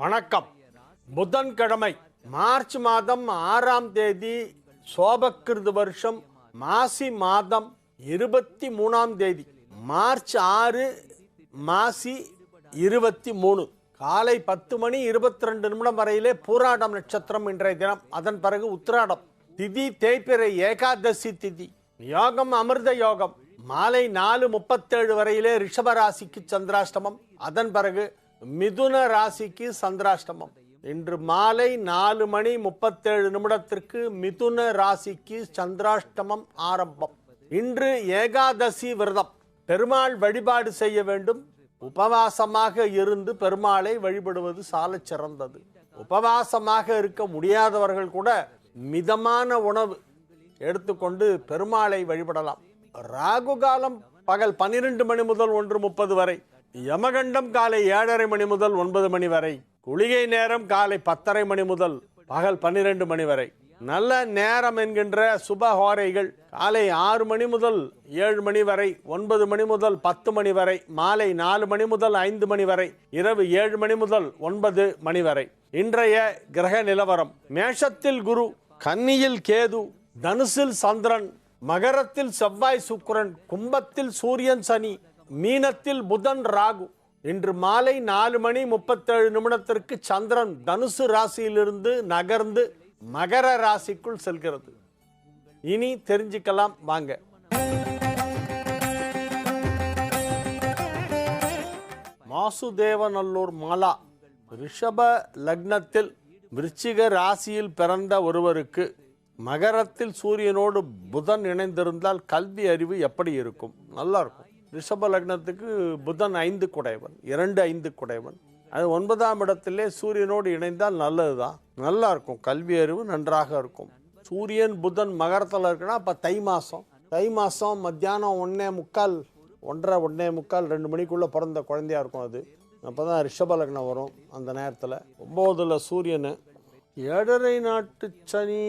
வணக்கம். புதன்கிழமை மார்ச் மாதம் ஆறாம் தேதி சோபக்கிருது வருஷம் மாசி மாதம் இருபத்தி மூணாம் தேதி மார்ச் ஆறு மாசி இருபத்தி மூணு காலை பத்து மணி இருபத்தி ரெண்டு நிமிடம் வரையிலே பூராடம் நட்சத்திரம் இன்றைய தினம். அதன் பிறகு உத்திராடம். திதி தேய்பிறை ஏகாதசி திதி. யோகம் அமிர்த யோகம். மாலை நாலு முப்பத்தேழு வரையிலே ரிஷபராசிக்கு சந்திராஷ்டமம். அதன் பிறகு மிதுன ராசிக்கு சந்திராஷ்டமம். இன்று மாலை நாலு மணி முப்பத்தேழு நிமிடத்திற்கு மிதுன ராசிக்கு சந்திராஷ்டமம் ஆரம்பம். இன்று ஏகாதசி விரதம். பெருமாள் வழிபாடு செய்ய வேண்டும். உபவாசமாக இருந்து பெருமாளை வழிபடுவது சால சிறந்தது. உபவாசமாக இருக்க முடியாதவர்கள் கூட மிதமான உணவு எடுத்துக்கொண்டு பெருமாளை வழிபடலாம். ராகு காலம் பகல் பன்னிரண்டு மணி முதல் ஒன்று முப்பது வரை. யமகண்டம் காலை ஏழரை மணி முதல் ஒன்பது மணி வரை. குளிகை நேரம் காலை பத்தரை மணி முதல் பகல் பன்னிரண்டு மணி வரை. நல்ல நேரம் என்கின்ற சுபஹோரைகள் காலை ஆறு மணி முதல் ஏழு மணி வரை ஒன்பது மணி முதல் பத்து மணி வரை மாலை நாலு மணி முதல் ஐந்து மணி வரை இரவு ஏழு மணி முதல் ஒன்பது மணி வரை. இன்றைய கிரக நிலவரம் மேஷத்தில் குரு கன்னியில் கேது தனுசில் சந்திரன் மகரத்தில் செவ்வாய் சுக்கரன் கும்பத்தில் சூரியன் சனி மீனத்தில் புதன் ராகு. இன்று மாலை நாலு மணி முப்பத்தேழு நிமிடத்திற்கு சந்திரன் தனுசு ராசியிலிருந்து நகர்ந்து மகர ராசிக்குள் செல்கிறது. இனி தெரிஞ்சுக்கலாம் வாங்க. மாசுதேவநல்லூர் மாலா. ரிஷப லக்னத்தில் விருச்சிக ராசியில் பிறந்த ஒருவருக்கு மகரத்தில் சூரியனோடு புதன் இணைந்திருந்தால் கல்வி அறிவு எப்படி இருக்கும்? நல்லா இருக்கும். ரிஷப லக்னத்துக்கு புதன் ஐந்து குடைவன் இரண்டு ஐந்து குடைவன் அது ஒன்பதாம் இடத்திலே சூரியனோடு இணைந்தால் நல்லதுதான். நல்லா இருக்கும். கல்வி அறிவு நன்றாக இருக்கும். சூரியன் புதன் மகரத்தில் இருக்குன்னா அப்போ தை மாதம் தை மாதம் மத்தியானம் ஒன்றே முக்கால் ஒன்றரை ஒன்றே முக்கால் ரெண்டு மணிக்குள்ளே பிறந்த குழந்தையா இருக்கும் அது. அப்போ தான் ரிஷப லக்னம் வரும் அந்த நேரத்தில். ஒம்போதில் சூரியன். ஏழரை நாட்டு சனி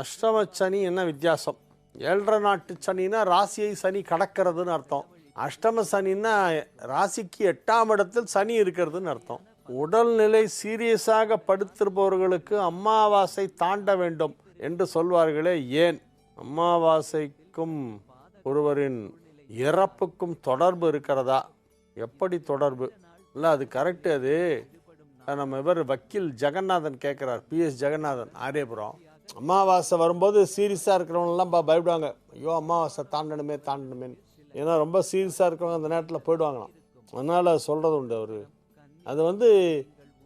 அஷ்டம சனி என்ன வித்தியாசம்? ஏழரை நாட்டு சனினா ராசியை சனி கடக்கிறதுன்னு அர்த்தம். அஷ்டம சனின்னா ராசிக்கு எட்டாம் இடத்தில் சனி இருக்கிறதுன்னு அர்த்தம். உடல்நிலை சீரியஸாக படுத்திருப்பவர்களுக்கு அமாவாசை தாண்ட வேண்டும் என்று சொல்வார்களே ஏன்? அமாவாசைக்கும் ஒருவரின் இறப்புக்கும் தொடர்பு இருக்கிறதா? எப்படி தொடர்பு? இல்லை அது கரெக்டு அது. அது நம்ம இவர் வக்கீல் ஜெகநாதன் கேட்குறார் பிஎஸ் ஜெகநாதன் ஆரியபுரம். அமாவாசை வரும்போது சீரியஸாக இருக்கிறவங்கலாம் பயப்படுவாங்க. ஐயோ அமாவாசை தாண்டணுமே தாண்டணுமே. ஏன்னா ரொம்ப சீரியஸாக இருக்கிறவங்க அந்த நேரத்தில் போயிடுவாங்களாம். அதனால் சொல்கிறது உண்டு அவர். அது வந்து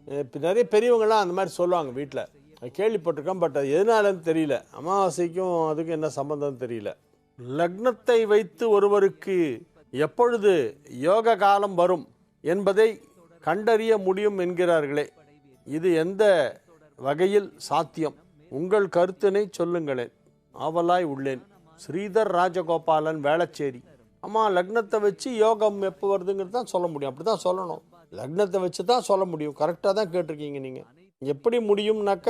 இப்போ நிறைய பெரியவங்களாம் அந்த மாதிரி சொல்லுவாங்க வீட்டில் கேள்விப்பட்டிருக்கேன் பட் அது எதனாலன்னு தெரியல. அமாவாசைக்கும் அதுக்கும் என்ன சம்மந்தம்னு தெரியல. லக்னத்தை வைத்து ஒருவருக்கு எப்பொழுது யோக காலம் வரும் என்பதை கண்டறிய முடியும் என்கிறார்களே. இது எந்த வகையில் சாத்தியம்? உங்கள் கருத்தினை சொல்லுங்களேன். ஆவலாய் உள்ளேன். ஸ்ரீதர் ராஜகோபாலன் வேளச்சேரி. ஆமாம் லக்னத்தை வச்சு யோகம் எப்போ வருதுங்கிறது தான் சொல்ல முடியும். அப்படி தான் சொல்லணும். லக்னத்தை வச்சு தான் சொல்ல முடியும். கரெக்டாக தான் கேட்டிருக்கீங்க நீங்கள் எப்படி முடியும்னாக்க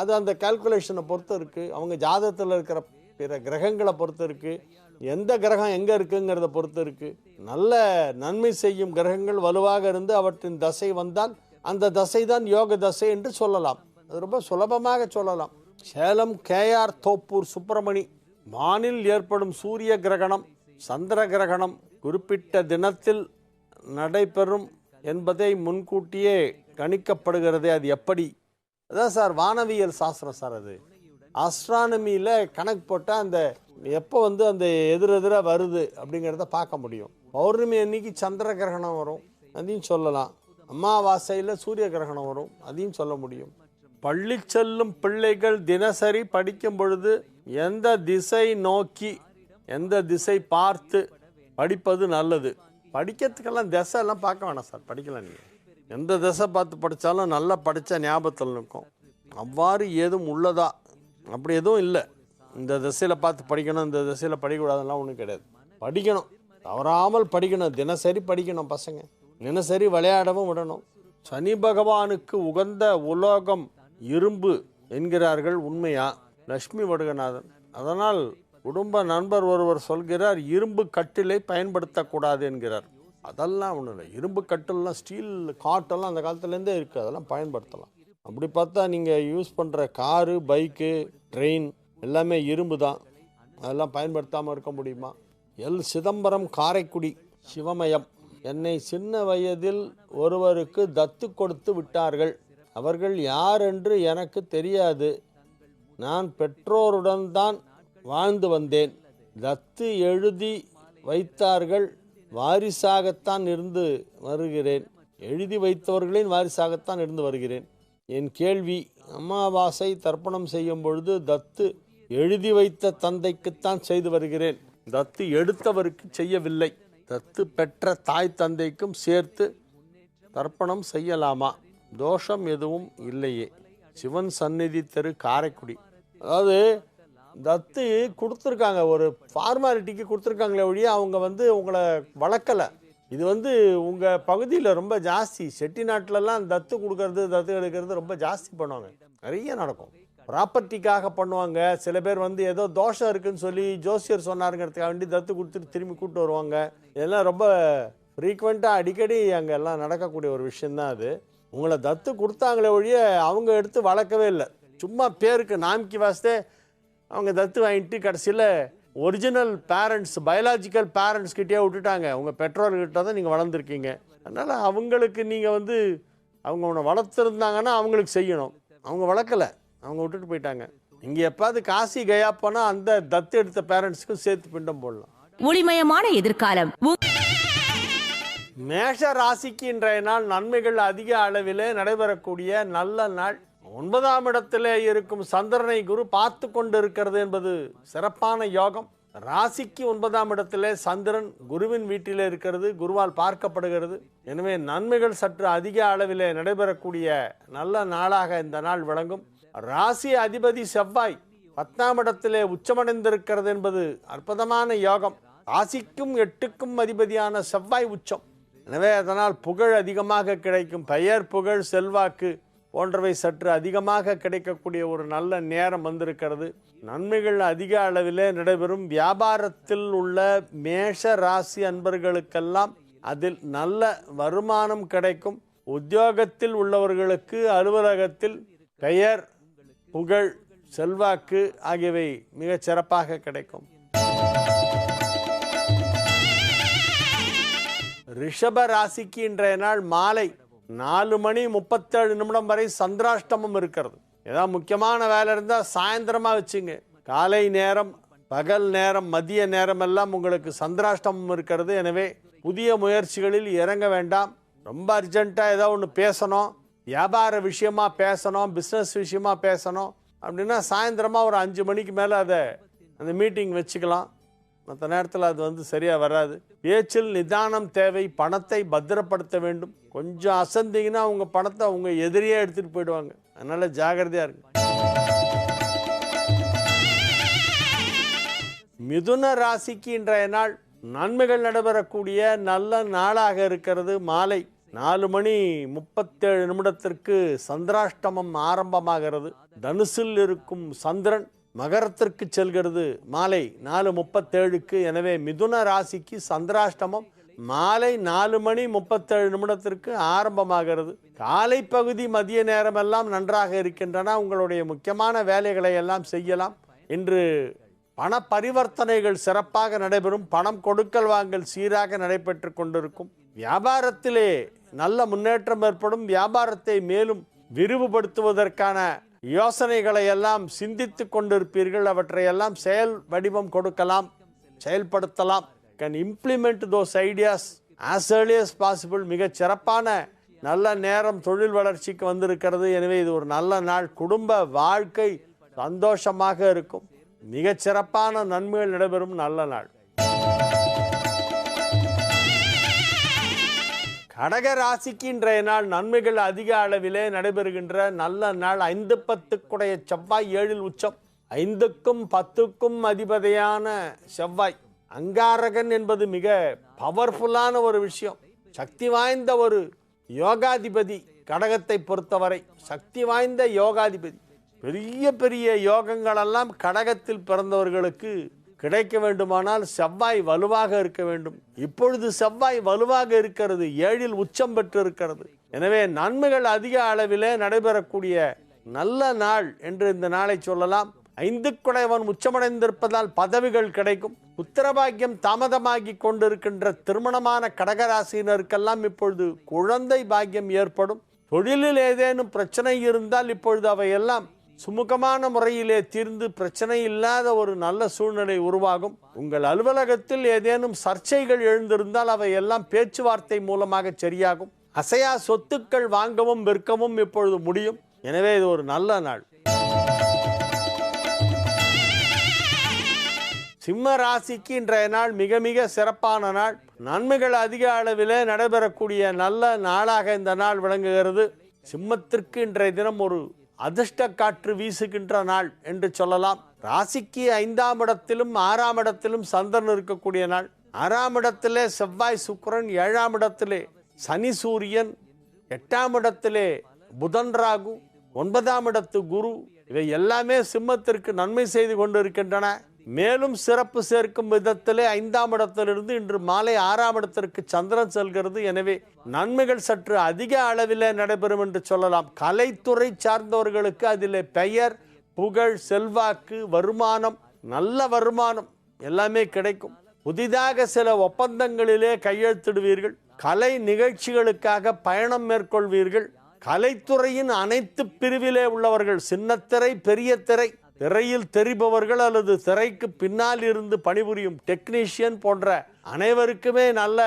அது அந்த கால்குலேஷனை பொறுத்து இருக்குது அவங்க ஜாதகத்தில் இருக்கிற பிற கிரகங்களை பொறுத்து இருக்குது எந்த கிரகம் எங்கே இருக்குங்கிறத பொறுத்து இருக்குது நல்ல நன்மை செய்யும் கிரகங்கள் வலுவாக இருந்து அவற்றின் தசை வந்தால் அந்த தசை தான் யோக தசை என்று சொல்லலாம். அது ரொம்ப சுலபமாக சொல்லலாம். சேலம் கேஆர் தோப்பூர் சுப்பிரமணி வானில் ஏற்படும் சூரிய கிரகணம் சந்திர கிரகணம் குறிப்பிட்ட தினத்தில் நடைபெறும் என்பதை முன்கூட்டியே கணிக்கப்படுகிறது அது எப்படி? அதான் சார் வானவியல் சாஸ்திரம் சார் அது. அஸ்ட்ரானமியில் கணக்கு போட்டால் அந்த எப்போ வந்து அந்த எதிரெதிராக வருது அப்படிங்கிறத பார்க்க முடியும். பௌர்ணமி அன்னைக்கு சந்திர கிரகணம் வரும் அதையும் சொல்லலாம். அமாவாசையில் சூரிய கிரகணம் வரும் அதையும் சொல்ல முடியும். பள்ளி செல்லும் பிள்ளைகள் தினசரி படிக்கும் பொழுது எந்த திசை நோக்கி எந்த திசை பார்த்து படிப்பது நல்லது? படிக்கிறதுக்கெல்லாம் திசை எல்லாம் பார்க்க வேணாம் சார் படிக்கலாம் நீங்கள் எந்த திசை பார்த்து படித்தாலும் நல்லா படித்த ஞாபகத்தில் நிற்கும் அவ்வாறு ஏதும் உள்ளதா? அப்படி எதுவும் இல்லை. இந்த திசையில் பார்த்து படிக்கணும் இந்த திசையில் படிக்கக்கூடாதுலாம் ஒன்றும் கிடையாது. படிக்கணும். தவறாமல் படிக்கணும். தினசரி படிக்கணும் பசங்க. தினசரி விளையாடவும் விடணும். சனி பகவானுக்கு உகந்த உலோகம் இரும்பு என்கிறார்கள் உண்மையா? லட்சுமி வடுகநாதன். அதனால் குடும்ப நண்பர் ஒருவர் சொல்கிறார் இரும்பு கட்டிலை பயன்படுத்தக்கூடாது என்கிறார். அதெல்லாம் ஒன்றும் இல்லை. இரும்பு கட்டிலெலாம் ஸ்டீல் காட்டெல்லாம் அந்த காலத்துலேருந்தே இருக்குது அதெல்லாம் பயன்படுத்தலாம். அப்படி பார்த்தா நீங்கள் யூஸ் பண்ணுற காரு பைக்கு ட்ரெயின் எல்லாமே இரும்பு தான். அதெல்லாம் பயன்படுத்தாமல் இருக்க முடியுமா? எல். சிதம்பரம் காரைக்குடி சிவமயம். என்னை சின்ன வயதில் ஒருவருக்கு தத்து கொடுத்து விட்டார்கள். அவர்கள் யார் என்று எனக்கு தெரியாது. நான் பெற்றோருடன் தான் வாழ்ந்து வந்தேன். தத்து எழுதி வைத்தார்கள் வாரிசாகத்தான் இருந்து வருகிறேன். எழுதி வைத்தவர்களின் வாரிசாகத்தான் இருந்து வருகிறேன். என் கேள்வி அமாவாசை தர்ப்பணம் செய்யும் பொழுது தத்து எழுதி வைத்த தந்தைக்குத்தான் செய்து வருகிறேன். தத்து எடுத்தவருக்கு செய்யவில்லை. தத்து பெற்ற தாய் தந்தைக்கும் சேர்த்து தர்ப்பணம் செய்யலாமா? தோஷம் எதுவும் இல்லையே. சிவன் சந்நிதி தெரு காரைக்குடி. அதாவது தத்து கொடுத்துருக்காங்க. ஒரு ஃபார்மாலிட்டிக்கு கொடுத்துருக்காங்களே ஒழிய அவங்க வந்து உங்களை வளர்க்கலை. இது வந்து உங்கள் பகுதியில் ரொம்ப ஜாஸ்தி. செட்டிநாட்டிலலாம் தத்து கொடுக்கறது தத்து எடுக்கிறது ரொம்ப ஜாஸ்தி பண்ணுவாங்க. நிறைய நடக்கும். ப்ராப்பர்ட்டிக்காக பண்ணுவாங்க. சில பேர் வந்து ஏதோ தோஷம் இருக்குன்னு சொல்லி ஜோசியர் சொன்னாருங்கிறதுக்காக வேண்டி தத்து கொடுத்துட்டு திரும்பி கூப்பிட்டு வருவாங்க. இதெல்லாம் ரொம்ப ஃப்ரீக்வெண்ட்டாக அடிக்கடி அங்கே எல்லாம் நடக்கக்கூடிய ஒரு விஷயந்தான் அது. உங்களை தத்து கொடுத்தாங்களே ஒழிய அவங்க எடுத்து வளர்க்கவே இல்லை. சும்மா பேருக்கு நாமிக்கு வாஸ்தே அவங்க தத்து வாங்கிட்டு கடைசியில் ஒரிஜினல் பேரண்ட்ஸ் பயாலாஜிக்கல் பேரண்ட்ஸ் கிட்டே விட்டுட்டாங்க. உங்கள் பெற்றோர்கிட்ட தான் நீங்கள் வளர்ந்துருக்கீங்க. அதனால் அவங்களுக்கு நீங்கள் வந்து அவங்க உன்னை வளர்த்துருந்தாங்கன்னா அவங்களுக்கு செய்யணும். அவங்க வளர்க்கலை. அவங்க விட்டுட்டு போயிட்டாங்க. இங்கே எப்பாவது காசி கயா போனால் அந்த தத்து எடுத்த பேரண்ட்ஸ்க்கும் சேர்த்து பிண்டம் போடலாம். ஒளிமயமான எதிர்காலம். மேஷ ராசிக்கு இன்றைய நாள் நன்மைகள் அதிக அளவிலே நடைபெறக்கூடிய நல்ல நாள். ஒன்பதாம் இடத்திலே இருக்கும் சந்திரனை குரு பார்த்து கொண்டு இருக்கிறது என்பது சிறப்பான யோகம். ராசிக்கு ஒன்பதாம் இடத்திலே சந்திரன் குருவின் வீட்டிலே இருக்கிறது குருவால் பார்க்கப்படுகிறது. எனவே நன்மைகள் சற்று அதிக அளவிலே நடைபெறக்கூடிய நல்ல நாளாக இந்த நாள் விளங்கும். ராசி அதிபதி செவ்வாய் பத்தாம் இடத்திலே உச்சமடைந்திருக்கிறது என்பது அற்புதமான யோகம். ராசிக்கும் எட்டுக்கும் அதிபதியான செவ்வாய் உச்சம். எனவே அதனால் புகழ் அதிகமாக கிடைக்கும். பெயர் புகழ் செல்வாக்கு போன்றவை சற்று அதிகமாக கிடைக்கக்கூடிய ஒரு நல்ல நேரம் வந்திருக்கிறது. நன்மைகள் அதிக அளவிலே நடைபெறும். வியாபாரத்தில் உள்ள மேஷ ராசி அன்பர்களுக்கெல்லாம் அதில் நல்ல வருமானம் கிடைக்கும். உத்தியோகத்தில் உள்ளவர்களுக்கு அலுவலகத்தில் பெயர் புகழ் செல்வாக்கு ஆகியவை மிகச் சிறப்பாக கிடைக்கும். ரிஷப ராசிக்கு இன்றைய நாள் மாலை நாலு மணி முப்பத்தேழு நிமிடம் வரை சந்திராஷ்டமம் இருக்கிறது. ஏதாவது முக்கியமான வேலை இருந்தால் சாயந்தரமாக வச்சுங்க. காலை நேரம் பகல் நேரம் மதிய நேரம் எல்லாம் உங்களுக்கு சந்திராஷ்டமம் இருக்கிறது. எனவே புதிய முயற்சிகளில் இறங்க வேண்டாம். ரொம்ப அர்ஜென்ட்டாக ஏதோ ஒன்று பேசணும். வியாபார விஷயமா பேசணும் பிஸ்னஸ் விஷயமா பேசணும். அப்படின்னா சாயந்தரமாக ஒரு அஞ்சு மணிக்கு மேலே அதை அந்த மீட்டிங் வச்சுக்கலாம். மற்ற நேரத்தில் அது வந்து சரியாக வராது. பேச்சில் நிதானம் தேவை பணத்தை பத்திரப்படுத்த வேண்டும். கொஞ்சம் அசந்திங்கன்னா அவங்க பணத்தை அவங்க எதிரியே எடுத்துகிட்டு போயிடுவாங்க. அதனால் ஜாகிரதையாக இருக்கு மிதுன ராசிக்கு இன்றைய நாள் நன்மைகள் நடைபெறக்கூடிய நல்ல நாளாக இருக்கிறது மாலை நாலு மணி முப்பத்தேழு நிமிடத்திற்கு சந்திராஷ்டமம் ஆரம்பமாகிறது. தனுசில் இருக்கும் சந்திரன் மகரத்திற்கு செல்கிறது. மாலை நாலு முப்பத்தேழுக்கு எனவே மிதுன ராசிக்கு சந்திராஷ்டமம். மாலை நாலு மணி முப்பத்தேழு நிமிடத்திற்கு ஆரம்பமாகிறது. காலை பகுதி மதிய நேரமெல்லாம் நன்றாக இருக்கின்றன. உங்களுடைய முக்கியமான வேலைகளை எல்லாம் செய்யலாம். இன்று பண பரிவர்த்தனைகள் சிறப்பாக நடைபெறும். பணம் கொடுக்கல் வாங்கல் சீராக நடைபெற்று கொண்டிருக்கும். வியாபாரத்திலே நல்ல முன்னேற்றம் ஏற்படும். வியாபாரத்தை மேலும் விரிவுபடுத்துவதற்கான யோசனைகளை எல்லாம் சிந்தித்து கொண்டிருப்பீர்கள். அவற்றையெல்லாம் செயல் வடிவம் கொடுக்கலாம் செயல்படுத்தலாம். Can implement those ideas as early possible மிக சிறப்பான நல்ல நேரம் தொழில் வளர்ச்சிக்கு வந்திருக்கிறது. எனவே இது ஒரு நல்ல நாள். குடும்ப வாழ்க்கை சந்தோஷமாக இருக்கும். மிகச் சிறப்பான நன்மைகள் நடைபெறும். நல்ல நாள். கடக ராசிக்கு இன்றைய நாள் நன்மைகள் அதிக அளவிலே நடைபெறுகின்ற நல்ல நாள் ஐந்து பத்துக்குடைய செவ்வாய் ஏழில் உச்சம். ஐந்துக்கும் பத்துக்கும் அதிபதியான செவ்வாய் அங்காரகன் என்பது மிக பவர்ஃபுல்லான ஒரு விஷயம். சக்தி வாய்ந்த ஒரு யோகாதிபதி கடகத்தை பொறுத்தவரை சக்தி வாய்ந்த யோகாதிபதி. பெரிய பெரிய யோகங்களெல்லாம் கடகத்தில் பிறந்தவர்களுக்கு கிடைக்க வேண்டுமானால் செவ்வாய் வலுவாக இருக்க வேண்டும். இப்பொழுது செவ்வாய் வலுவாக இருக்கிறது ஏழில் உச்சம் பெற்று இருக்கிறது எனவே நன்மைகள் அதிக அளவிலே நடைபெறக்கூடிய நல்ல நாள் என்று இந்த நாளை சொல்லலாம். ஐந்து குடைவன் உச்சமடைந்திருப்பதால் பதவிகள் கிடைக்கும். உத்தரபாக்கியம் தாமதமாகி கொண்டிருக்கின்ற திருமணமான கடகராசினருக்கெல்லாம் இப்பொழுது குழந்தை பாக்கியம் ஏற்படும். தொழிலில் ஏதேனும் பிரச்சனை இருந்தால் இப்பொழுது அவையெல்லாம் சுமூகமான முறையிலே தீர்ந்து பிரச்சனை இல்லாத ஒரு நல்ல சூழ்நிலை உருவாகும். உங்கள் அலுவலகத்தில் ஏதேனும் சர்ச்சைகள் எழுந்திருந்தால் அவை எல்லாம் பேச்சுவார்த்தை மூலமாக சரியாகும். அசையா சொத்துக்கள் வாங்கவும் விற்கவும் இப்பொழுது முடியும். எனவே இது ஒரு நல்ல நாள். சிம்ம ராசிக்கு இன்றைய நாள் மிக மிக சிறப்பான நாள். நன்மைகள் அதிக அளவிலே நடைபெறக்கூடிய நல்ல நாளாக இந்த நாள் விளங்குகிறது. சிம்மத்திற்கு இன்றைய தினம் ஒரு அதிர்ஷ்ட காற்று வீசுகின்ற நாள் என்று சொல்லலாம். ராசிக்கு ஐந்தாம் இடத்திலும் ஆறாம் இடத்திலும் சந்திரன் இருக்கக்கூடிய நாள். ஆறாம் இடத்திலே செவ்வாய் சுக்கிரன் ஏழாம் இடத்திலே சனி சூரியன் எட்டாம் இடத்திலே புதன் ராகு ஒன்பதாம் இடத்து குரு. இவை எல்லாமே சிம்மத்திற்கு நன்மை செய்து கொண்டிருக்கின்றன. மேலும் சிறப்பு சேர்க்கும் விதத்திலே ஐந்தாம் இடத்திலிருந்து இன்று மாலை ஆறாம் இடத்திற்கு சந்திரன் செல்கிறது. எனவே நன்மைகள் சற்று அதிக அளவில் நடைபெறும் என்று சொல்லலாம். கலைத்துறை சார்ந்தவர்களுக்கு அதில் பெயர் புகழ் செல்வாக்கு வருமானம் நல்ல வருமானம் எல்லாமே கிடைக்கும். புதிதாக சில ஒப்பந்தங்களிலே கையெழுத்திடுவீர்கள். கலை நிகழ்ச்சிகளுக்காக பயணம் மேற்கொள்வீர்கள். கலைத்துறையின் அனைத்து பிரிவிலே உள்ளவர்கள் சின்னத்திரை பெரிய திரை திரையில் தெரிபவர்கள் அல்லது திரைக்கு பின்னால் இருந்து பணிபுரியும் டெக்னீஷியன் போன்ற அனைவருக்குமே நல்ல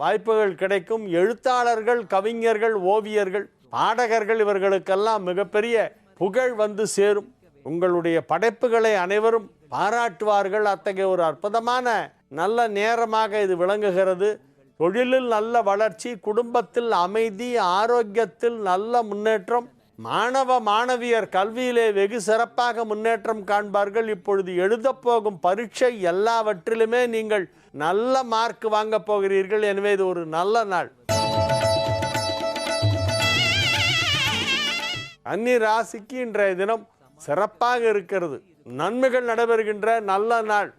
வாய்ப்புகள் கிடைக்கும். எழுத்தாளர்கள் கவிஞர்கள் ஓவியர்கள் பாடகர்கள் இவர்களுக்கெல்லாம் மிகப்பெரிய புகழ் வந்து சேரும். உங்களுடைய படைப்புகளை அனைவரும் பாராட்டுவார்கள். அத்தகைய ஒரு அற்புதமான நல்ல நேரமாக இது விளங்குகிறது. தொழிலில் நல்ல வளர்ச்சி குடும்பத்தில் அமைதி ஆரோக்கியத்தில் நல்ல முன்னேற்றம் மாணவ மாணவியர் கல்வியிலே வெகு சிறப்பாக முன்னேற்றம் காண்பார்கள். இப்பொழுது எழுதப் போகும் பரீட்சை எல்லாவற்றிலுமே நீங்கள் நல்ல மார்க் வாங்கப் போகிறீர்கள். எனவே இது ஒரு நல்ல நாள். அன்னி ராசிக்கு இன்றைய தினம் சிறப்பாக இருக்கிறது. நன்மைகள் நடைபெறுகின்ற நல்ல நாள்.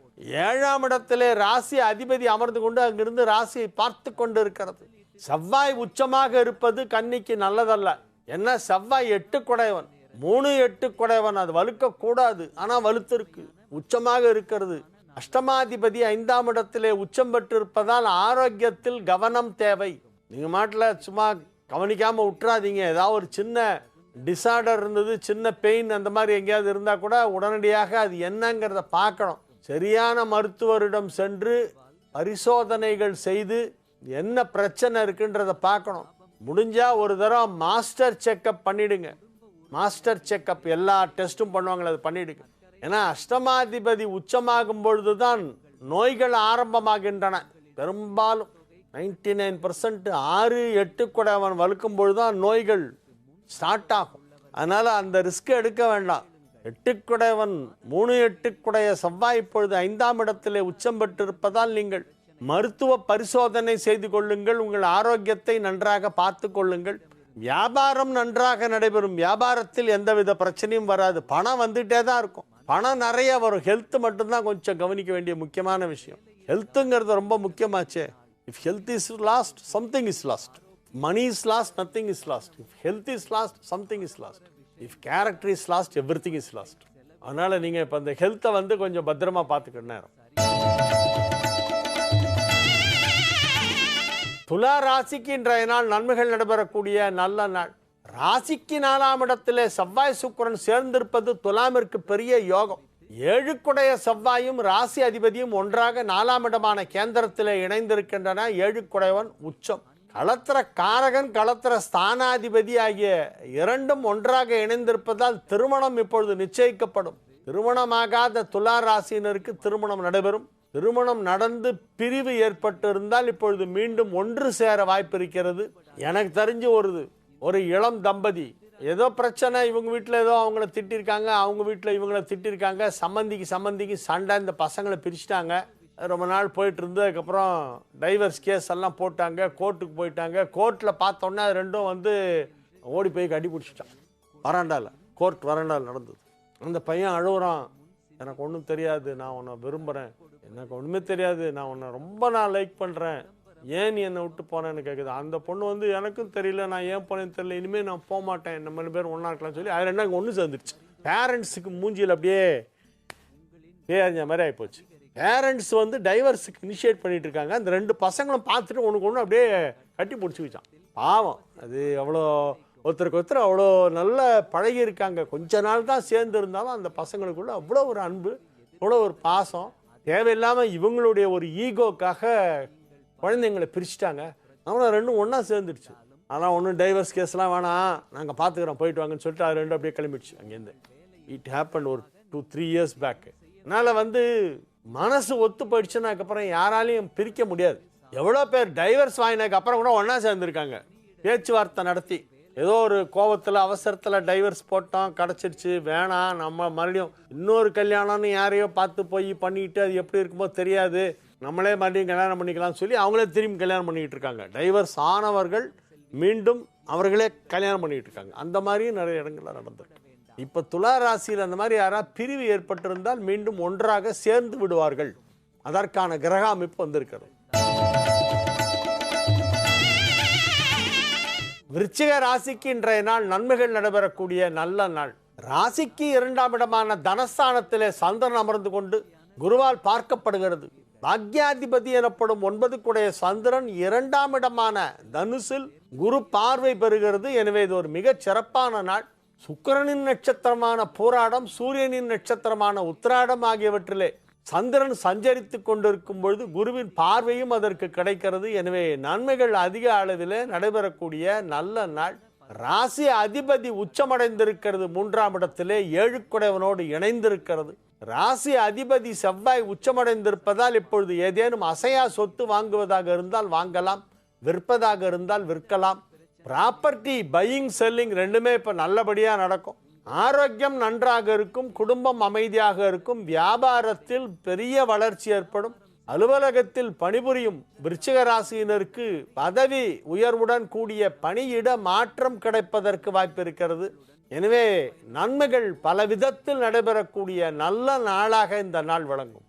ஏழாம் இடத்திலே ராசி அதிபதி அமர்ந்து கொண்டு அங்கிருந்து ராசியை பார்த்து கொண்டு இருக்கிறது செவ்வாய் உச்சமாக இருப்பது கன்னிக்கு நல்லதல்ல. என்ன செவ்வாய் எட்டு குடையவன்? மூணு எட்டு குடையவன். அது வலுக்க கூடாது. வலுத்திருக்கு. உச்சமாக இருக்கிறது. அஷ்டமாதிபதி ஐந்தாம் இடத்திலே உச்சம் பெற்றிருப்பதால் ஆரோக்கியத்தில் கவனம் தேவை. நீங்க மாட்டில் சும்மா கவனிக்காம விட்டுறாதீங்க ஏதாவது ஒரு சின்ன டிசார்டர் இருந்தது சின்ன பெயின் அந்த மாதிரி எங்கேயாவது இருந்தால் கூட உடனடியாக அது என்னங்கிறத பார்க்கணும். சரியான மருத்துவரிடம் சென்று பரிசோதனைகள் செய்து என்ன பிரச்சனை இருக்குன்றத பார்க்கணும். முடிஞ்சால் ஒரு தடவை மாஸ்டர் செக்கப் பண்ணிவிடுங்க மாஸ்டர் செக்கப் எல்லா டெஸ்ட்டும் பண்ணுவாங்களே அது பண்ணிவிடுங்க ஏன்னா அஷ்டமாதிபதி உச்சமாகும் பொழுதுதான் நோய்கள் ஆரம்பமாகின்றன. பெரும்பாலும் நைன்டி நைன் பர்சன்ட் ஆறு எட்டு கூட அவன் வலுக்கும் பொழுதுதான் நோய்கள் ஸ்டார்ட் ஆகும். அதனால் அந்த ரிஸ்க் எடுக்க வேண்டாம். எட்டுக்குடையவன் மூணு எட்டுக்குடைய செவ்வாய் இப்பொழுது ஐந்தாம் இடத்திலே உச்சம் பெற்றிருப்பதால் நீங்கள் மருத்துவ பரிசோதனை செய்து கொள்ளுங்கள். உங்கள் ஆரோக்கியத்தை நன்றாக பார்த்து கொள்ளுங்கள். வியாபாரம் நன்றாக நடைபெறும். வியாபாரத்தில் எந்தவித பிரச்சனையும் வராது. பணம் வந்துட்டே தான் இருக்கும். பணம் நிறைய வரும். ஹெல்த் மட்டும்தான் கொஞ்சம் கவனிக்க வேண்டிய முக்கியமான விஷயம். ஹெல்த்துங்கிறது ரொம்ப முக்கியமாச்சே. If health is lost something is lost money is lost nothing is lost if health is lost something is lost if character is lost everything is lost அதனால நீங்கள் இப்போ இந்த ஹெல்த்தை வந்து கொஞ்சம் பத்திரமா பார்த்துக்கிற நேரம். துலா ராசிக்கு இன்றைய நாள் நன்மைகள் நடைபெறக்கூடிய நல்ல நாள். ராசிக்கு நாலாம் இடத்திலே செவ்வாய் சுக்கரன் சேர்ந்திருப்பது துலாமிற்கு பெரிய யோகம். ஏழுக்குடைய செவ்வாயும் ராசி அதிபதியும் ஒன்றாக நாலாம் இடமான கேந்திரத்தில் இணைந்திருக்கின்றன. ஏழுக்குடையவன் உச்சம். களத்திர காரகன் களத்திர ஸ்தானாதிபதி ஆகிய இரண்டும் ஒன்றாக இணைந்திருப்பதால் திருமணம் இப்பொழுது நிச்சயிக்கப்படும். திருமணமாகாத துலா ராசியினருக்கு திருமணம் நடைபெறும். திருமணம் நடந்து பிரிவு ஏற்பட்டிருந்தால் இப்பொழுது மீண்டும் ஒன்று சேர வாய்ப்பு இருக்கிறது. எனக்கு தெரிஞ்சு ஒரு ஒரு இளம் தம்பதி ஏதோ பிரச்சனை இவங்க வீட்டில் ஏதோ அவங்கள திட்டிருக்காங்க அவங்க வீட்டில் இவங்கள திட்டிருக்காங்க சம்மந்திக்கு சம்மந்திக்கு சண்டை இந்த பசங்களை பிரிச்சுட்டாங்க. ரொம்ப நாள் போயிட்டு இருந்து அதுக்கப்புறம் டைவர்ஸ் கேஸ் எல்லாம் போட்டாங்க கோர்ட்டுக்கு போயிட்டாங்க. கோர்ட்டில் பார்த்தோன்னே அது ரெண்டும் வந்து ஓடி போய் கட்டி பிடிச்சிட்டான். வராண்டாவில் கோர்ட் வராண்டாவில் நடந்தது. அந்த பையன் அழுகுறான். எனக்கு ஒன்றும் தெரியாது நான் உன்னை விரும்புகிறேன் எனக்கு ஒன்றுமே தெரியாது நான் உன்னை ரொம்ப நான் லைக் பண்ணுறேன் ஏன் நீ என்னை விட்டு போனேன்னு கேட்குது அந்த பொண்ணு வந்து எனக்கும் தெரியல நான் ஏன் போனேன்னு தெரியல இனிமேல் நான் போக மாட்டேன் நம்ம ரெண்டு பேரும் ஒன்றா இருக்கலாம்னு சொல்லி அதில் என்ன ஒன்று சேர்ந்துருச்சு. பேரண்ட்ஸுக்கு மூஞ்சியில் அப்படியே பேரஞ்ச மாதிரி ஆகிப்போச்சு பேரண்ட்ஸ் வந்து டைவர்ஸுக்கு இனிஷியேட் பண்ணிட்டு இருக்காங்க. அந்த ரெண்டு பசங்களும் பார்த்துட்டு ஒன்றுக்கு ஒன்று அப்படியே கட்டி பிடிச்சி வச்சான். பாவம். அது எவ்வளோ ஒருத்தருக்கு ஒருத்தர் அவ்வளோ நல்ல பழகி இருக்காங்க கொஞ்ச நாள் தான் சேர்ந்து இருந்தாலும் அந்த பசங்களுக்குள்ள அவ்வளோ ஒரு அன்பு அவ்வளோ ஒரு பாசம். தேவையில்லாமல் இவங்களுடைய ஒரு ஈகோக்காக குழந்தைங்களை பிரிச்சுட்டாங்க. நம்மளும் ரெண்டும் ஒன்றா சேர்ந்துடுச்சு. ஆனால் ஒன்றும் டைவர்ஸ் கேஸ்லாம் வேணாம். நாங்கள் பார்த்துக்குறோம் போயிட்டு வாங்கன்னு சொல்லிட்டு அது ரெண்டும் அப்படியே கிளம்பிடுச்சு அங்கேருந்து. இட் ஹேப்பன் ஒரு டூ த்ரீ இயர்ஸ் பேக்கு அதனால் வந்து மனசு ஒத்து போயிடுச்சுன்னா அதுக்கப்புறம் யாராலையும் பிரிக்க முடியாது. எவ்வளோ பேர் டைவர்ஸ் வாங்கினதுக்கு அப்புறம் கூட ஒன்றா சேர்ந்துருக்காங்க. பேச்சுவார்த்தை நடத்தி. ஏதோ ஒரு கோபத்தில் அவசரத்தில் டைவர்ஸ் போட்டோம் கிடச்சிருச்சு வேணாம் நம்ம மறுபடியும் இன்னொரு கல்யாணம்னு யாரையோ பார்த்து போய் பண்ணிக்கிட்டு அது எப்படி இருக்குமோ தெரியாது. நம்மளே மறுபடியும் கல்யாணம் பண்ணிக்கலாம்னு சொல்லி அவங்களே திரும்பி கல்யாணம் பண்ணிக்கிட்டு இருக்காங்க. டைவர்ஸ் ஆனவர்கள் மீண்டும் அவர்களே கல்யாணம் பண்ணிக்கிட்டு இருக்காங்க. அந்த மாதிரியும் நிறைய இடங்களில் நடந்திருக்கு. இப்போ துலா ராசியில் அந்த மாதிரி யாராவது பிரிவு ஏற்பட்டிருந்தால் மீண்டும் ஒன்றாக சேர்ந்து விடுவார்கள். அதற்கான கிரக அமைப்பு வந்திருக்கிறது. விருச்சிக ராசிக்கு இன்றைய நாள் நன்மைகள் நடைபெறக்கூடிய நல்ல நாள். ராசிக்கு இரண்டாம் இடமான தனஸ்தானத்திலே சந்திரன் அமர்ந்து கொண்டு குருவால் பார்க்கப்படுகிறது. பாக்யாதிபதி எனப்படும் ஒன்பது குடைய சந்திரன் இரண்டாம் இடமான தனுசில் குரு பார்வை பெறுகிறது. எனவே இது ஒரு மிகச் சிறப்பான நாள். சுக்கிரனின் நட்சத்திரமான போராடம் சூரியனின் நட்சத்திரமான உத்திராடம் ஆகியவற்றிலே சந்திரன் சஞ்சரித்து கொண்டிருக்கும் பொழுது குருவின் பார்வையும் அதற்கு கிடைக்கிறது. எனவே நன்மைகள் அதிக அளவில் நடைபெறக்கூடிய நல்ல நாள். ராசி அதிபதி உச்சமடைந்திருக்கிறது. மூன்றாம் இடத்திலே ஏழுக்குடையவனோடு இணைந்திருக்கிறது. ராசி அதிபதி செவ்வாய் உச்சமடைந்திருப்பதால் இப்பொழுது ஏதேனும் அசையா சொத்து வாங்குவதாக இருந்தால் வாங்கலாம். விற்பதாக இருந்தால் விற்கலாம். ப்ராப்பர்ட்டி பையிங் செல்லிங் ரெண்டுமே இப்போ நல்லபடியாக நடக்கும். ஆரோக்கியம் நன்றாக இருக்கும் குடும்பம் அமைதியாக இருக்கும் வியாபாரத்தில் பெரிய வளர்ச்சி ஏற்படும் அலுவலகத்தில் பணிபுரியும் விருச்சிக ராசியினருக்கு பதவி உயர்வுடன் கூடிய பணியிட மாற்றம் கிடைப்பதற்கு வாய்ப்பு இருக்கிறது. எனவே நன்மைகள் பல விதத்தில் நடைபெறக்கூடிய நல்ல நாளாக இந்த நாள் வழங்கும்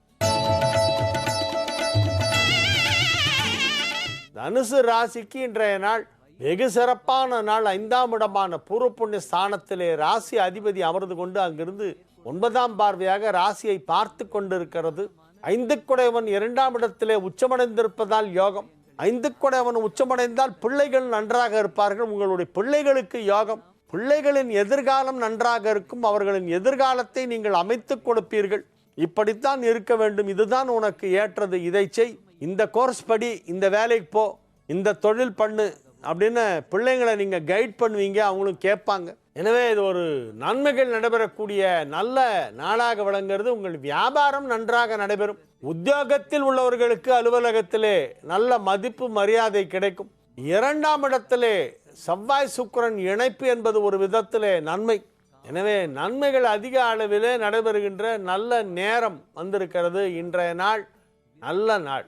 தனுசு ராசிக்கு இன்றைய நாள் வெகு சிறப்பான நாள் ஐந்தாம் இடமான பூர்வ புண்ணிய ஸ்தானத்திலே ராசி அதிபதி அமர்ந்து கொண்டு அங்கிருந்து ஒன்பதாம் பார்வையாக ராசியை பார்த்து கொண்டிருக்கிறது. ஐந்து குடையவன் இரண்டாம் இடத்திலே உச்சமடைந்திருப்பதால் யோகம். ஐந்து குடையவன் உச்சமடைந்தால் பிள்ளைகள் நன்றாக இருப்பார்கள். உங்களுடைய பிள்ளைகளுக்கு யோகம். பிள்ளைகளின் எதிர்காலம் நன்றாக இருக்கும். அவர்களின் எதிர்காலத்தை நீங்கள் அமைத்துக் கொடுப்பீர்கள். இப்படித்தான் இருக்க வேண்டும். இதுதான் உனக்கு ஏற்றது. இதை செய். இந்த கோர்ஸ் படி. இந்த வேலைக்கு போ. இந்த தொழில் பண்ணு. அப்படின்னு பிள்ளைங்களை நீங்கள் கைட் பண்ணுவீங்க அவங்களும் கேட்பாங்க. எனவே இது ஒரு நன்மைகள் நடைபெறக்கூடிய நல்ல நாளாக விளங்குறது உங்கள் வியாபாரம் நன்றாக நடைபெறும். உத்தியோகத்தில் உள்ளவர்களுக்கு அலுவலகத்திலே நல்ல மதிப்பு மரியாதை கிடைக்கும். இரண்டாம் இடத்திலே செவ்வாய் சுக்கிரன் இணைப்பு என்பது ஒரு விதத்திலே நன்மை. எனவே நன்மைகள் அதிக அளவிலே நடைபெறுகின்ற நல்ல நேரம் வந்திருக்கிறது இன்றைய நாள் நல்ல நாள்.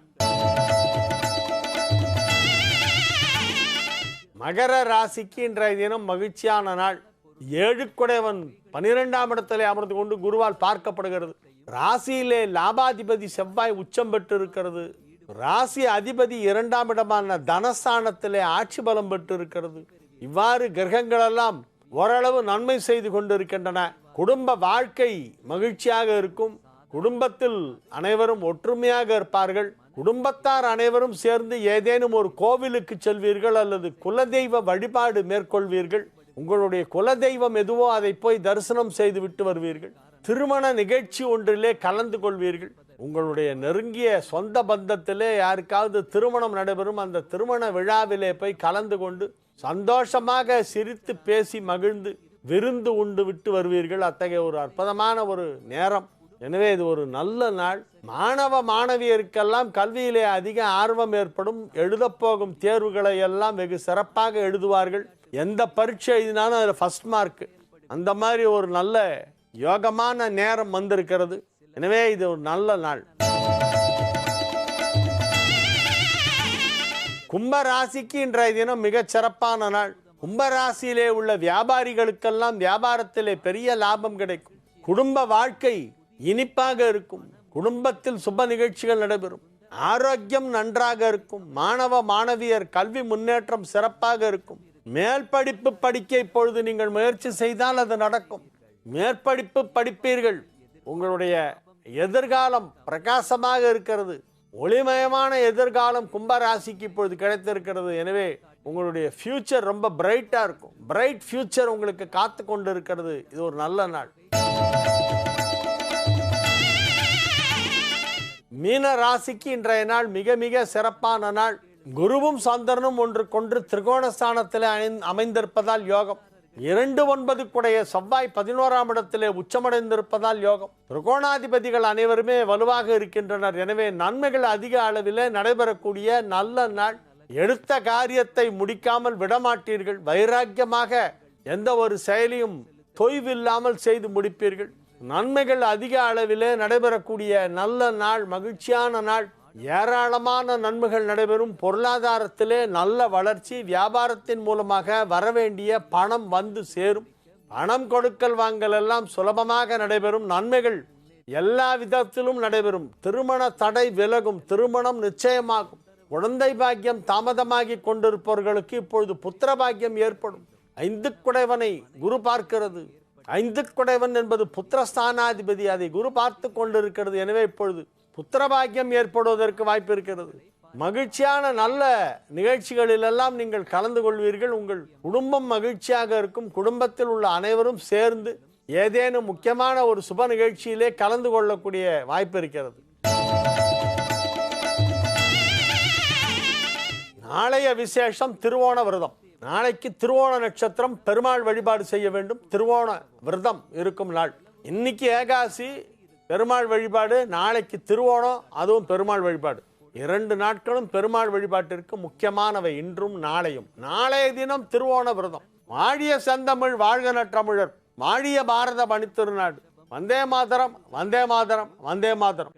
மகர ராசிக்கு இன்றைய தினம் மகிழ்ச்சியான நாள். ஏழு குடைவன் பனிரெண்டாம் இடத்திலே அமர்ந்து கொண்டு குருவால் பார்க்கப்படுகிறது. ராசியிலே லாபாதிபதி செவ்வாய் உச்சம் பெற்று இருக்கிறது ராசி அதிபதி இரண்டாம் இடமான தனஸ்தானத்திலே ஆட்சி பலம் பெற்று இருக்கிறது இவ்வாறு கிரகங்களெல்லாம் ஓரளவு நன்மை செய்து கொண்டிருக்கின்றன. குடும்ப வாழ்க்கை மகிழ்ச்சியாக இருக்கும். குடும்பத்தில் அனைவரும் ஒற்றுமையாக இருப்பார்கள். குடும்பத்தார் அனைவரும் சேர்ந்து ஏதேனும் ஒரு கோவிலுக்கு செல்வீர்கள் அல்லது குலதெய்வ வழிபாடு மேற்கொள்வீர்கள். உங்களுடைய குலதெய்வம் எதுவோ அதை போய் தரிசனம் செய்து விட்டு வருவீர்கள். திருமண நிகழ்ச்சி ஒன்றிலே கலந்து கொள்வீர்கள். உங்களுடைய நெருங்கிய சொந்த பந்தத்திலே யாருக்காவது திருமணம் நடைபெறும் அந்த திருமண விழாவிலே போய் கலந்து கொண்டு சந்தோஷமாக சிரித்து பேசி மகிழ்ந்து விருந்து உண்டு விட்டு வருவீர்கள். அத்தகைய ஒரு அற்புதமான ஒரு நேரம். எனவே இது ஒரு நல்ல நாள். மாணவ மாணவியருக்கெல்லாம் கல்வியிலே அதிக ஆர்வம் ஏற்படும். எழுதப் போகும் தேர்வுகளை எல்லாம் வெகு சிறப்பாக எழுதுவார்கள். எந்த பரீட்சை எழுதினாலும் அதில் ஃபர்ஸ்ட் மார்க் அந்த மாதிரி ஒரு நல்ல யோகமான நேரம் வந்திருக்கிறது. எனவே இது ஒரு நல்ல நாள். கும்பராசிக்கு இன்றைய தினம் மிகச் சிறப்பான நாள். கும்பராசியிலே உள்ள வியாபாரிகளுக்கெல்லாம் வியாபாரத்திலே பெரிய லாபம் கிடைக்கும். குடும்ப வாழ்க்கை இனிப்பாக இருக்கும். குடும்பத்தில் சுப நிகழ்ச்சிகள் நடைபெறும். ஆரோக்கியம் நன்றாக இருக்கும். மாணவ மாணவியர் கல்வி முன்னேற்றம் சிறப்பாக இருக்கும். மேல் படிப்பு படிக்க இப்பொழுது நீங்கள் முயற்சி செய்தால் அது நடக்கும். மேற்படிப்பு படிப்பீர்கள். உங்களுடைய எதிர்காலம் பிரகாசமாக இருக்கிறது. ஒளிமயமான எதிர்காலம் கும்பராசிக்கு இப்பொழுது கிடைத்திருக்கிறது. எனவே உங்களுடைய ஃபியூச்சர் ரொம்ப பிரைட்டாக இருக்கும். பிரைட் ஃபியூச்சர் உங்களுக்கு காத்து கொண்டு இருக்கிறது இது ஒரு நல்ல நாள். மீன ராசிக்கு இன்றைய நாள் மிக மிக சிறப்பான நாள். குருவும் சந்திரனும் ஒன்று கொன்று திரிகோணஸ்தானத்தில் அணை- அமைந்திருப்பதால் யோகம். இரண்டு ஒன்பதுக்குடைய செவ்வாய் பதினோராம் இடத்திலே உச்சமடைந்திருப்பதால் யோகம். திரிகோணாதிபதிகள் அனைவருமே வலுவாக இருக்கின்றனர். எனவே நன்மைகள் அதிக அளவில் நடைபெறக்கூடிய நல்ல நாள். எடுத்த காரியத்தை முடிக்காமல் விடமாட்டீர்கள். வைராக்கியமாக எந்த ஒரு செயலியும் தொய்வில்லாமல் செய்து முடிப்பீர்கள். நன்மைகள் அதிக அளவிலே நடைபெறக்கூடிய நல்ல நாள் மகிழ்ச்சியான நாள். ஏராளமான நன்மைகள் நடைபெறும். பொருளாதாரத்திலே நல்ல வளர்ச்சி வியாபாரத்தின் மூலமாக வரவேண்டிய பணம் வந்து சேரும். பணம் கொடுக்கல் வாங்கல் எல்லாம் சுலபமாக நடைபெறும். நன்மைகள் எல்லா விதத்திலும் நடைபெறும். திருமண தடை விலகும். திருமணம் நிச்சயமாகும். குழந்தை பாக்கியம் தாமதமாகி கொண்டிருப்பவர்களுக்கு இப்பொழுது புத்திர பாக்கியம் ஏற்படும். ஐந்து குடைவனை குரு பார்க்கிறது. ஐந்து குடைவன் என்பது புத்திரஸ்தானாதிபதி அதை குரு பார்த்து கொண்டிருக்கிறது. எனவே இப்பொழுது புத்திர பாக்கியம் ஏற்படுவதற்கு வாய்ப்பு இருக்கிறது. மகிழ்ச்சியான நல்ல நிகழ்ச்சிகளிலெல்லாம் நீங்கள் கலந்து கொள்வீர்கள். உங்கள் குடும்பம் மகிழ்ச்சியாக இருக்கும். குடும்பத்தில் உள்ள அனைவரும் சேர்ந்து ஏதேனும் முக்கியமான ஒரு சுப நிகழ்ச்சியிலே கலந்து கொள்ளக்கூடிய வாய்ப்பு இருக்கிறது. நாளைய விசேஷம் திருவோண விரதம். நாளைக்கு திருவோண நட்சத்திரம் பெருமாள் வழிபாடு செய்ய வேண்டும். திருவோண விரதம் இருக்கும் நாள். இன்னைக்கு ஏகாசி பெருமாள் வழிபாடு நாளைக்கு திருவோணம் அதுவும் பெருமாள் வழிபாடு. இரண்டு நாட்களும் பெருமாள் வழிபாட்டிற்கு முக்கியமானவை இன்றும் நாளையும். நாளைய தினம் திருவோண விரதம். வாழிய செந்தமிழ் வாழ்க நற்றமிழர். வாழிய பாரத பணித்திருநாடு வந்தே மாதரம் வந்தே மாதரம் வந்தே மாதரம்.